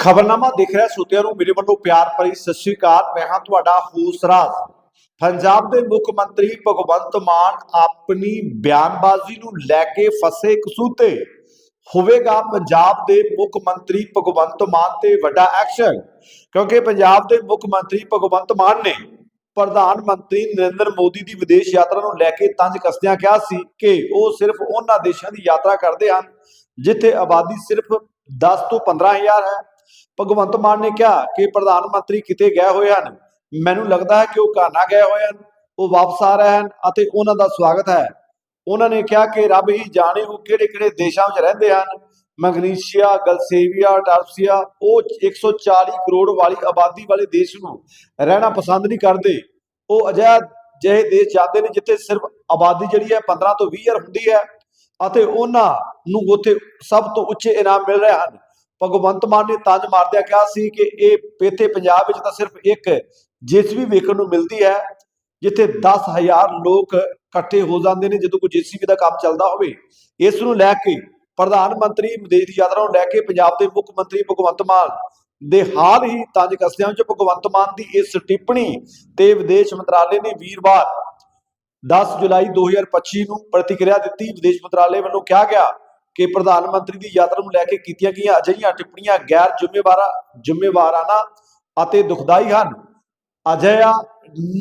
ਖਬਰਨਾਮਾ ਦੇਖ ਰਿਹਾ ਸੋਤਿਆਂ ਨੂੰ ਮੇਰੇ ਵੱਲੋਂ ਪਿਆਰ ਭਰੀ ਸਤਿ ਸ਼੍ਰੀ ਅਕਾਲ। ਮੈਂ ਹਾਂ ਤੁਹਾਡਾ ਹੋਸਟ ਰਾਜ। ਪੰਜਾਬ ਦੇ ਮੁੱਖ ਮੰਤਰੀ ਭਗਵੰਤ ਮਾਨ ਆਪਣੀ ਬਿਆਨਬਾਜ਼ੀ ਨੂੰ ਲੈ ਕੇ ਫਸੇ ਕਸੂਤੇ ਹੋਵੇਗਾ ਪੰਜਾਬ ਦੇ ਮੁੱਖ ਮੰਤਰੀ ਭਗਵੰਤ ਮਾਨ ਤੇ ਵੱਡਾ ਐਕਸ਼ਨ, ਕਿਉਂਕਿ ਪੰਜਾਬ ਦੇ ਮੁੱਖ ਮੰਤਰੀ ਭਗਵੰਤ ਮਾਨ ਨੇ ਪ੍ਰਧਾਨ ਮੰਤਰੀ ਨਰਿੰਦਰ ਮੋਦੀ ਦੀ ਵਿਦੇਸ਼ ਯਾਤਰਾ ਨੂੰ ਲੈ ਕੇ ਤੰਜ ਕੱਸਦਿਆਂ ਕਿਹਾ ਸੀ ਕਿ ਉਹ ਸਿਰਫ ਉਹਨਾਂ ਦੇਸ਼ਾਂ ਦੀ ਯਾਤਰਾ ਕਰਦੇ ਹਨ, ਜਿੱਥੇ ਆਬਾਦੀ ਸਿਰਫ 10 ਤੋਂ 15000 ਹੈ। ਭਗਵੰਤ ਮਾਨ ਨੇ ਕਿਹਾ ਕਿ ਪ੍ਰਧਾਨ ਮੰਤਰੀ ਕਿਤੇ ਗਏ ਹੋਏ ਹਨ, ਮੈਨੂੰ ਲੱਗਦਾ ਹੈ ਕਿ ਉਹ ਘਾਨਾ ਗਏ ਹੋਏ ਹਨ, ਉਹ ਵਾਪਸ ਆ ਰਹੇ ਹਨ ਅਤੇ ਉਹਨਾਂ ਦਾ ਸਵਾਗਤ ਹੈ। ਉਹਨਾਂ ਨੇ ਕਿਹਾ ਕਿ ਰੱਬ ਹੀ ਜਾਣੇ ਉਹ ਕਿਹੜੇ ਕਿਹੜੇ ਦੇਸ਼ਾਂ ਵਿੱਚ ਰਹਿੰਦੇ ਹਨ। ਮੈਗਨੀਸ਼ੀਆ, ਗਲਸੇਵੀਆ ਟਾਰਪਸੀਆ ਉਹ 140 ਕਰੋੜ ਵਾਲੀ ਆਬਾਦੀ ਵਾਲੇ ਦੇਸ਼ ਨੂੰ ਰਹਿਣਾ ਪਸੰਦ ਨਹੀਂ ਕਰਦੇ। ਉਹ ਅਜਿਹਾ ਜਿਹੇ ਦੇਸ਼ ਜਾਂਦੇ ਨੇ ਜਿੱਥੇ ਸਿਰਫ ਆਬਾਦੀ ਜਿਹੜੀ ਹੈ 15 ਤੋਂ 20 ਹਜ਼ਾਰ ਹੁੰਦੀ ਹੈ ਅਤੇ ਉਹਨਾਂ ਨੂੰ ਉੱਥੇ ਸਭ ਤੋਂ ਉੱਚੇ ਇਨਾਮ ਮਿਲ ਰਹੇ ਹਨ। ਭਗਵੰਤ ਮਾਨ ਨੇ ਤੰਜ ਮਾਰਦਿਆਂ ਕਿਹਾ ਸੀ ਕਿ ਇਹ ਇੱਥੇ ਪੰਜਾਬ ਵਿੱਚ ਤਾਂ ਸਿਰਫ ਇੱਕ ਜੀਸੀਬੀ ਵੇਖਣ ਨੂੰ ਮਿਲਦੀ ਹੈ, ਜਿੱਥੇ 10000 ਲੋਕ ਇਕੱਠੇ ਹੋ ਜਾਂਦੇ ਨੇ, ਜਦੋਂ ਕੋਈ ਜੀਸੀਬੀ ਦਾ ਕੰਮ ਚੱਲਦਾ ਹੋਵੇ। ਇਸ ਨੂੰ ਲੈ ਕੇ ਪ੍ਰਧਾਨ ਮੰਤਰੀ ਵਿਦੇਸ਼ ਦੀ ਯਾਤਰਾ ਨੂੰ ਲੈ ਕੇ ਪੰਜਾਬ ਦੇ ਮੁੱਖ ਮੰਤਰੀ ਭਗਵੰਤ ਮਾਨ ਦੇ ਹਾਲ ਹੀ ਤੰਜ ਕਸਿਆਂ ਵਿੱਚ ਭਗਵੰਤ ਮਾਨ ਦੀ ਇਸ ਟਿੱਪਣੀ ਤੇ ਵਿਦੇਸ਼ ਮੰਤਰਾਲੇ ਨੇ ਵੀਰਵਾਰ 10 ਜੁਲਾਈ 2025 ਨੂੰ ਪ੍ਰਤੀਕਿਰਿਆ ਦਿੱਤੀ। ਵਿਦੇਸ਼ ਮੰਤਰਾਲੇ ਵੱਲੋਂ ਕਿਹਾ ਗਿਆ ਕਿ ਪ੍ਰਧਾਨ ਮੰਤਰੀ ਦੀ ਯਾਤਰਾ ਨੂੰ ਲੈ ਕੇ ਕੀਤੀਆਂ ਗਈਆਂ ਅਜਿਹੀਆਂ ਟਿੱਪਣੀਆਂ ਗੈਰ ਜ਼ਿੰਮੇਵਾਰਾ ਜ਼ਿੰਮੇਵਾਰਾਨਾ ਅਤੇ ਦੁਖਦਾਈ ਹਨ। ਅਜਿਹਾ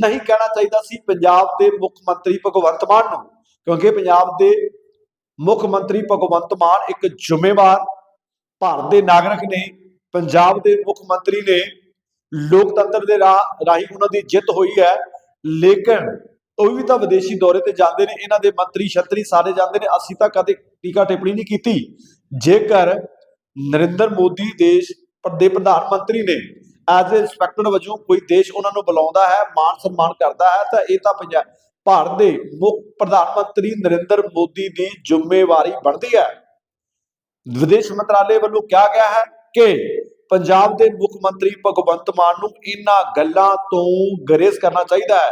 ਨਹੀਂ ਕਹਿਣਾ ਚਾਹੀਦਾ ਸੀ ਪੰਜਾਬ ਦੇ ਮੁੱਖ ਮੰਤਰੀ ਭਗਵੰਤ ਮਾਨ ਨੂੰ, ਕਿਉਂਕਿ ਪੰਜਾਬ ਦੇ ਮੁੱਖ ਮੰਤਰੀ ਭਗਵੰਤ ਮਾਨ ਇੱਕ ਜ਼ਿੰਮੇਵਾਰ ਭਾਰਤ ਦੇ ਨਾਗਰਿਕ ਨੇ, ਪੰਜਾਬ ਦੇ ਮੁੱਖ ਮੰਤਰੀ ਨੇ, ਲੋਕਤੰਤਰ ਦੇ ਰਾਹ ਰਾਹੀਂ ਉਹਨਾਂ ਦੀ ਜਿੱਤ ਹੋਈ ਹੈ। ਲੇਕਿਨ ਉਹ ਵੀ ਤਾਂ ਵਿਦੇਸ਼ੀ ਦੌਰੇ ਤੇ ਜਾਂਦੇ ਨੇ, ਇਹਨਾਂ ਦੇ ਮੰਤਰੀ ਛੱਤਰੀ ਸਾਰੇ ਜਾਂਦੇ ਨੇ, ਅਸੀਂ ਤਾਂ ਕਦੇ ਟੀਕਾ ਟਿੱਪਣੀ ਨਹੀਂ ਕੀਤੀ। ਜੇਕਰ ਨਰਿੰਦਰ ਮੋਦੀ ਦੇਸ਼ ਦੇ ਪ੍ਰਧਾਨ ਮੰਤਰੀ ਨੇ ਐਜ਼ ਅ ਇੰਸਪੈਕਟਰ ਵਜੋਂ ਕੋਈ ਦੇਸ਼ ਉਹਨਾਂ ਨੂੰ ਬੁਲਾਉਂਦਾ ਹੈ, ਮਾਣ ਸਨਮਾਨ ਕਰਦਾ ਹੈ, ਤਾਂ ਇਹ ਤਾਂ ਪੰਜਾਬ ਭਾਰਤ ਦੇ ਮੁੱਖ ਪ੍ਰਧਾਨ ਮੰਤਰੀ ਨਰਿੰਦਰ ਮੋਦੀ ਦੀ ਜ਼ਿੰਮੇਵਾਰੀ ਬਣਦੀ ਹੈ। ਵਿਦੇਸ਼ ਮੰਤਰਾਲੇ ਵੱਲੋਂ ਕਿਹਾ ਗਿਆ ਹੈ ਕਿ ਪੰਜਾਬ ਦੇ ਮੁੱਖ ਮੰਤਰੀ ਭਗਵੰਤ ਮਾਨ ਨੂੰ ਇਹਨਾਂ ਗੱਲਾਂ ਤੋਂ ਗਰੇਜ਼ ਕਰਨਾ ਚਾਹੀਦਾ ਹੈ।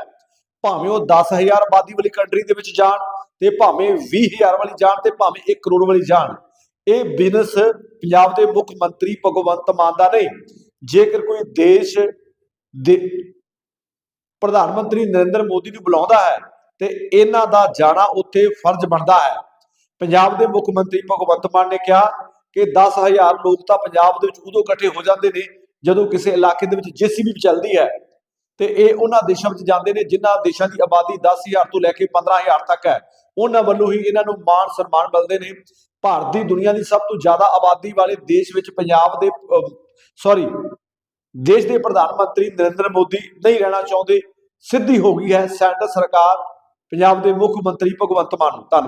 ਭਾਵੇਂ ਉਹ 10000 ਆਬਾਦੀ ਵਾਲੀ ਕੰਟਰੀ ਦੇ ਵਿੱਚ ਜਾਣ ਤੇ ਭਾਵੇਂ 20000 ਵਾਲੀ ਜਾਣ ਤੇ ਭਾਵੇਂ 1 ਕਰੋੜ ਵਾਲੀ ਜਾਣ, ਇਹ ਬਿਜ਼ਨਸ ਪੰਜਾਬ ਦੇ ਮੁੱਖ ਮੰਤਰੀ ਭਗਵੰਤ ਮਾਨ ਦਾ ਨਹੀਂ। ਜੇਕਰ ਕੋਈ ਦੇਸ਼ ਦੇ ਪ੍ਰਧਾਨ ਮੰਤਰੀ ਨਰਿੰਦਰ ਮੋਦੀ ਨੂੰ ਬੁਲਾਉਂਦਾ ਹੈ ਤੇ ਇਹਨਾਂ ਦਾ ਜਾਣਾ ਉੱਥੇ ਫਰਜ਼ ਬਣਦਾ ਹੈ। ਪੰਜਾਬ ਦੇ ਮੁੱਖ ਮੰਤਰੀ ਭਗਵੰਤ ਮਾਨ ਨੇ ਕਿਹਾ ਕਿ 10000 ਲੋਕ ਤਾਂ ਪੰਜਾਬ ਦੇ ਵਿੱਚ ਉਦੋਂ ਇਕੱਠੇ ਹੋ ਜਾਂਦੇ ਨੇ ਜਦੋਂ ਕਿਸੇ ਇਲਾਕੇ ਦੇ ਵਿੱਚ ਜੀਸੀਬੀ ਵੀ ਚੱਲਦੀ ਹੈ। ਤੇ ਇਹ ਉਹਨਾਂ ਦੇਸ਼ਾਂ ਵਿੱਚ ਜਾਂਦੇ ਨੇ ਜਿਨ੍ਹਾਂ ਦੇਸ਼ਾਂ ਦੀ ਆਬਾਦੀ 10000 ਤੋਂ ਲੈ ਕੇ 15000 ਤੱਕ ਹੈ। ਉਹਨਾਂ ਵੱਲੋਂ ਹੀ ਇਹਨਾਂ ਨੂੰ ਮਾਣ ਸਨਮਾਨ ਮਿਲਦੇ ਨੇ। ਭਾਰਤ ਦੀ ਦੁਨੀਆ ਦੀ ਸਭ ਤੋਂ ਜ਼ਿਆਦਾ ਆਬਾਦੀ ਵਾਲੇ ਦੇਸ਼ ਵਿੱਚ ਪੰਜਾਬ ਦੇ ਸੌਰੀ ਦੇਸ਼ ਦੇ ਪ੍ਰਧਾਨ ਮੰਤਰੀ ਨਰਿੰਦਰ ਮੋਦੀ ਨਹੀਂ ਰਹਿਣਾ ਚਾਹੁੰਦੇ। ਸਿੱਧੀ ਹੋ ਗਈ ਹੈ ਸੈਂਟਰ ਸਰਕਾਰ। ਪੰਜਾਬ ਦੇ ਮੁੱਖ ਮੰਤਰੀ ਭਗਵੰਤ ਮਾਨ ਨੂੰ ਧੰਨਵਾਦ।